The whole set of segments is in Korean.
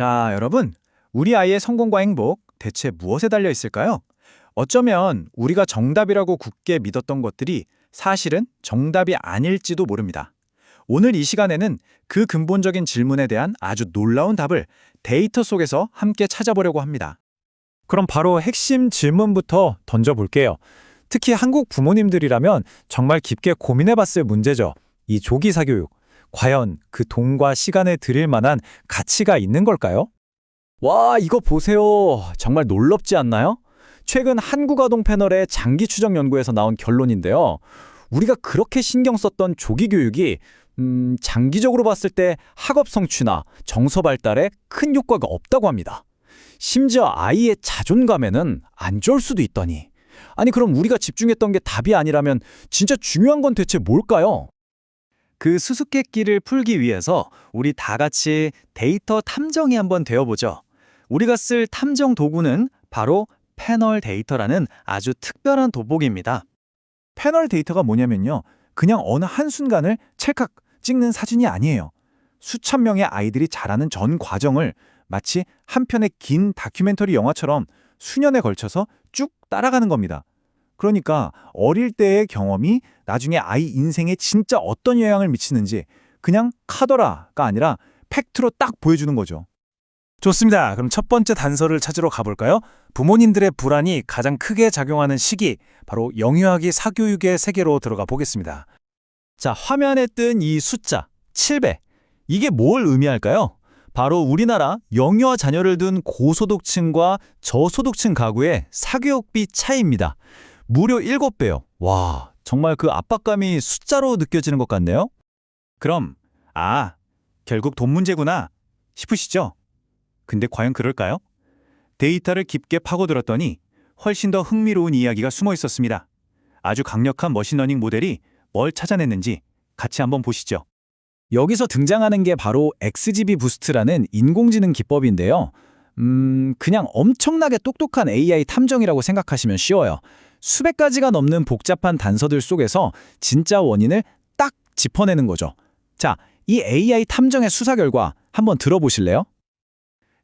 자, 여러분. 우리 아이의 성공과 행복 대체 무엇에 달려 있을까요? 어쩌면 우리가 정답이라고 굳게 믿었던 것들이 사실은 정답이 아닐지도 모릅니다. 오늘 이 시간에는 그 근본적인 질문에 대한 아주 놀라운 답을 데이터 속에서 함께 찾아보려고 합니다. 그럼 바로 핵심 질문부터 던져볼게요. 특히 한국 부모님들이라면 정말 깊게 고민해봤을 문제죠. 이 조기 사교육. 과연 그 돈과 시간을 들일 만한 가치가 있는 걸까요? 와, 이거 보세요. 정말 놀랍지 않나요? 최근 한국아동 패널의 장기 추적 연구에서 나온 결론인데요. 우리가 그렇게 신경 썼던 조기 교육이 음, 장기적으로 봤을 때 학업 성취나 정서 발달에 큰 효과가 없다고 합니다. 심지어 아이의 자존감에는 안 좋을 수도 있더니. 아니 그럼 우리가 집중했던 게 답이 아니라면 진짜 중요한 건 대체 뭘까요? 그 수수께끼를 풀기 위해서 우리 다 같이 데이터 탐정이 한번 되어보죠. 우리가 쓸 탐정 도구는 바로 패널 데이터라는 아주 특별한 돋보기입니다. 패널 데이터가 뭐냐면요. 그냥 어느 한순간을 찰칵 찍는 사진이 아니에요. 수천 명의 아이들이 자라는 전 과정을 마치 한 편의 긴 다큐멘터리 영화처럼 수년에 걸쳐서 쭉 따라가는 겁니다. 그러니까 어릴 때의 경험이 나중에 아이 인생에 진짜 어떤 영향을 미치는지 그냥 카더라가 아니라 팩트로 딱 보여주는 거죠. 좋습니다. 그럼 첫 번째 단서를 찾으러 가볼까요? 부모님들의 불안이 가장 크게 작용하는 시기, 바로 영유아기 사교육의 세계로 들어가 보겠습니다. 자, 화면에 뜬 이 숫자 7배. 이게 뭘 의미할까요? 바로 우리나라 영유아 자녀를 둔 고소득층과 저소득층 가구의 사교육비 차이입니다. 무려 7배요. 와, 정말 그 압박감이 숫자로 느껴지는 것 같네요. 그럼 아, 결국 돈 문제구나 싶으시죠? 근데 과연 그럴까요? 데이터를 깊게 파고들었더니 훨씬 더 흥미로운 이야기가 숨어 있었습니다. 아주 강력한 머신러닝 모델이 뭘 찾아냈는지 같이 한번 보시죠. 여기서 등장하는 게 바로 XGB 부스트라는 인공지능 기법인데요. 음, 그냥 엄청나게 똑똑한 AI 탐정이라고 생각하시면 쉬워요. 수백 가지가 넘는 복잡한 단서들 속에서 진짜 원인을 딱 짚어내는 거죠. 자, 이 AI 탐정의 수사 결과 한번 들어보실래요?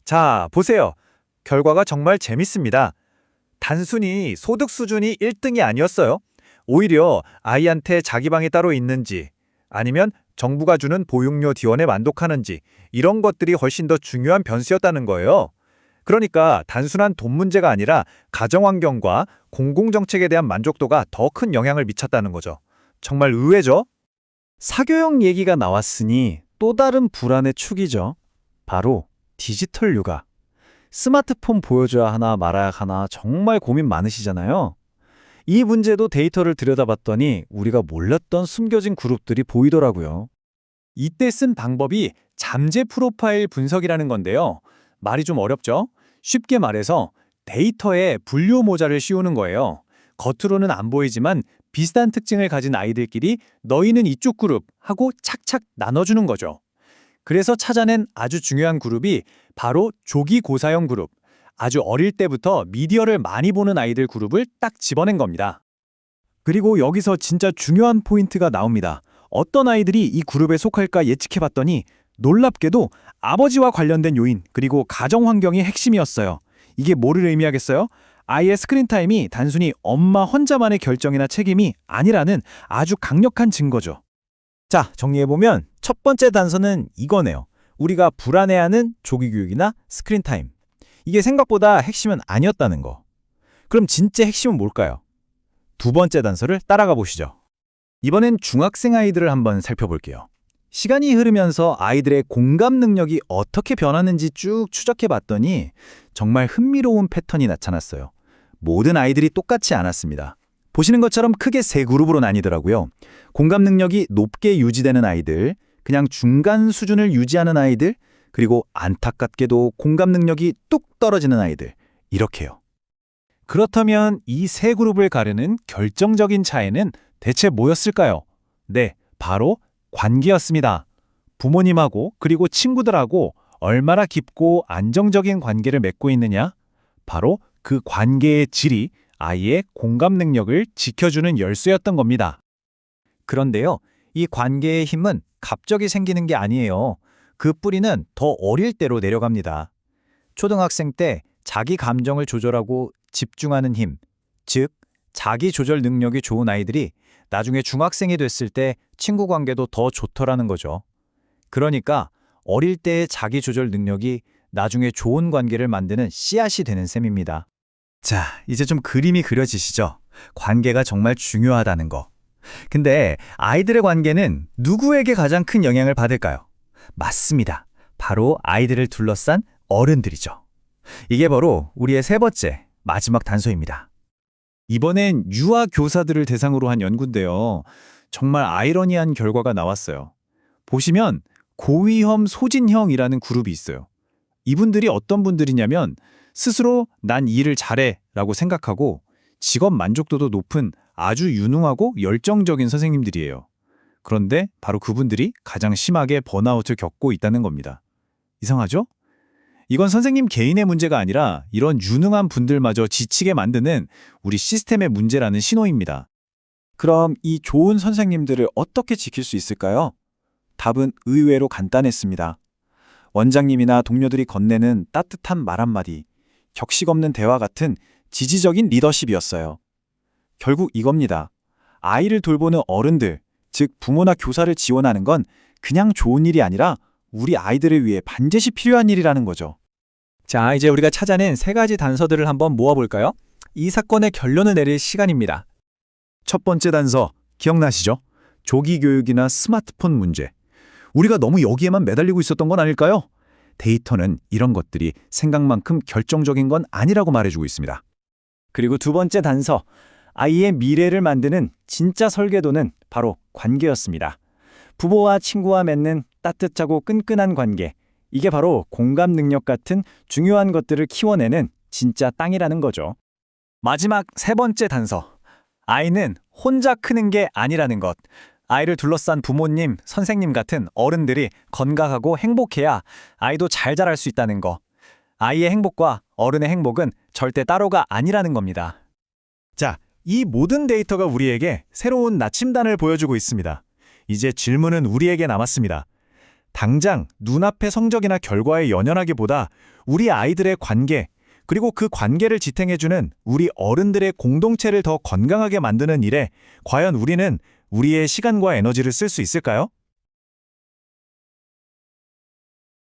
자, 보세요. 결과가 정말 재밌습니다. 단순히 소득 수준이 1등이 아니었어요. 오히려 아이한테 자기 방이 따로 있는지 아니면 정부가 주는 보육료 지원에 만족하는지 이런 것들이 훨씬 더 중요한 변수였다는 거예요. 그러니까 단순한 돈 문제가 아니라 가정 환경과 공공 정책에 대한 만족도가 더 큰 영향을 미쳤다는 거죠. 정말 의외죠? 사교육 얘기가 나왔으니 또 다른 불안의 축이죠. 바로 디지털 육아. 스마트폰 보여줘야 하나 말아야 하나 정말 고민 많으시잖아요. 이 문제도 데이터를 들여다봤더니 우리가 몰랐던 숨겨진 그룹들이 보이더라고요. 이때 쓴 방법이 잠재 프로파일 분석이라는 건데요. 말이 좀 어렵죠? 쉽게 말해서 데이터에 분류 모자를 씌우는 거예요. 겉으로는 안 보이지만 비슷한 특징을 가진 아이들끼리 너희는 이쪽 그룹 하고 착착 나눠주는 거죠. 그래서 찾아낸 아주 중요한 그룹이 바로 조기 고사형 그룹, 아주 어릴 때부터 미디어를 많이 보는 아이들 그룹을 딱 집어낸 겁니다. 그리고 여기서 진짜 중요한 포인트가 나옵니다. 어떤 아이들이 이 그룹에 속할까 예측해봤더니 놀랍게도 아버지와 관련된 요인 그리고 가정 환경이 핵심이었어요. 이게 뭐를 의미하겠어요? 아이의 스크린 타임이 단순히 엄마 혼자만의 결정이나 책임이 아니라는 아주 강력한 증거죠. 자, 정리해보면 첫 번째 단서는 이거네요. 우리가 불안해하는 조기 교육이나 스크린 타임. 이게 생각보다 핵심은 아니었다는 거. 그럼 진짜 핵심은 뭘까요? 두 번째 단서를 따라가 보시죠. 이번엔 중학생 아이들을 한번 살펴볼게요. 시간이 흐르면서 아이들의 공감 능력이 어떻게 변하는지 쭉 추적해 봤더니 정말 흥미로운 패턴이 나타났어요. 모든 아이들이 똑같지 않았습니다. 보시는 것처럼 크게 세 그룹으로 나뉘더라고요. 공감 능력이 높게 유지되는 아이들, 그냥 중간 수준을 유지하는 아이들, 그리고 안타깝게도 공감 능력이 뚝 떨어지는 아이들. 이렇게요. 그렇다면 이 세 그룹을 가르는 결정적인 차이는 대체 뭐였을까요? 네, 바로 관계였습니다. 부모님하고 그리고 친구들하고 얼마나 깊고 안정적인 관계를 맺고 있느냐? 바로 그 관계의 질이 아이의 공감 능력을 지켜주는 열쇠였던 겁니다. 그런데요, 이 관계의 힘은 갑자기 생기는 게 아니에요. 그 뿌리는 더 어릴 때로 내려갑니다. 초등학생 때 자기 감정을 조절하고 집중하는 힘, 즉 자기 조절 능력이 좋은 아이들이 나중에 중학생이 됐을 때 친구 관계도 더 좋더라는 거죠. 그러니까 어릴 때의 자기 조절 능력이 나중에 좋은 관계를 만드는 씨앗이 되는 셈입니다. 자, 이제 좀 그림이 그려지시죠? 관계가 정말 중요하다는 거. 근데 아이들의 관계는 누구에게 가장 큰 영향을 받을까요? 맞습니다. 바로 아이들을 둘러싼 어른들이죠. 이게 바로 우리의 세 번째, 마지막 단서입니다. 이번엔 유아 교사들을 대상으로 한 연구인데요. 정말 아이러니한 결과가 나왔어요. 보시면 고위험 소진형이라는 그룹이 있어요. 이분들이 어떤 분들이냐면 스스로 난 일을 잘해 라고 생각하고 직업 만족도도 높은 아주 유능하고 열정적인 선생님들이에요. 그런데 바로 그분들이 가장 심하게 번아웃을 겪고 있다는 겁니다. 이상하죠? 이건 선생님 개인의 문제가 아니라 이런 유능한 분들마저 지치게 만드는 우리 시스템의 문제라는 신호입니다. 그럼 이 좋은 선생님들을 어떻게 지킬 수 있을까요? 답은 의외로 간단했습니다. 원장님이나 동료들이 건네는 따뜻한 말 한마디, 격식 없는 대화 같은 지지적인 리더십이었어요. 결국 이겁니다. 아이를 돌보는 어른들, 즉 부모나 교사를 지원하는 건 그냥 좋은 일이 아니라 우리 아이들을 위해 반드시 필요한 일이라는 거죠. 자, 이제 우리가 찾아낸 세 가지 단서들을 한번 모아볼까요? 이 사건의 결론을 내릴 시간입니다. 첫 번째 단서, 기억나시죠? 조기 교육이나 스마트폰 문제. 우리가 너무 여기에만 매달리고 있었던 건 아닐까요? 데이터는 이런 것들이 생각만큼 결정적인 건 아니라고 말해주고 있습니다. 그리고 두 번째 단서, 아이의 미래를 만드는 진짜 설계도는 바로 관계였습니다. 부모와 친구와 맺는 따뜻하고 끈끈한 관계. 이게 바로 공감 능력 같은 중요한 것들을 키워내는 진짜 땅이라는 거죠. 마지막 세 번째 단서. 아이는 혼자 크는 게 아니라는 것. 아이를 둘러싼 부모님, 선생님 같은 어른들이 건강하고 행복해야 아이도 잘 자랄 수 있다는 거. 아이의 행복과 어른의 행복은 절대 따로가 아니라는 겁니다. 자, 이 모든 데이터가 우리에게 새로운 나침단을 보여주고 있습니다. 이제 질문은 우리에게 남았습니다. 당장 눈앞의 성적이나 결과에 연연하기보다 우리 아이들의 관계, 그리고 그 관계를 지탱해주는 우리 어른들의 공동체를 더 건강하게 만드는 일에 과연 우리는 우리의 시간과 에너지를 쓸 수 있을까요?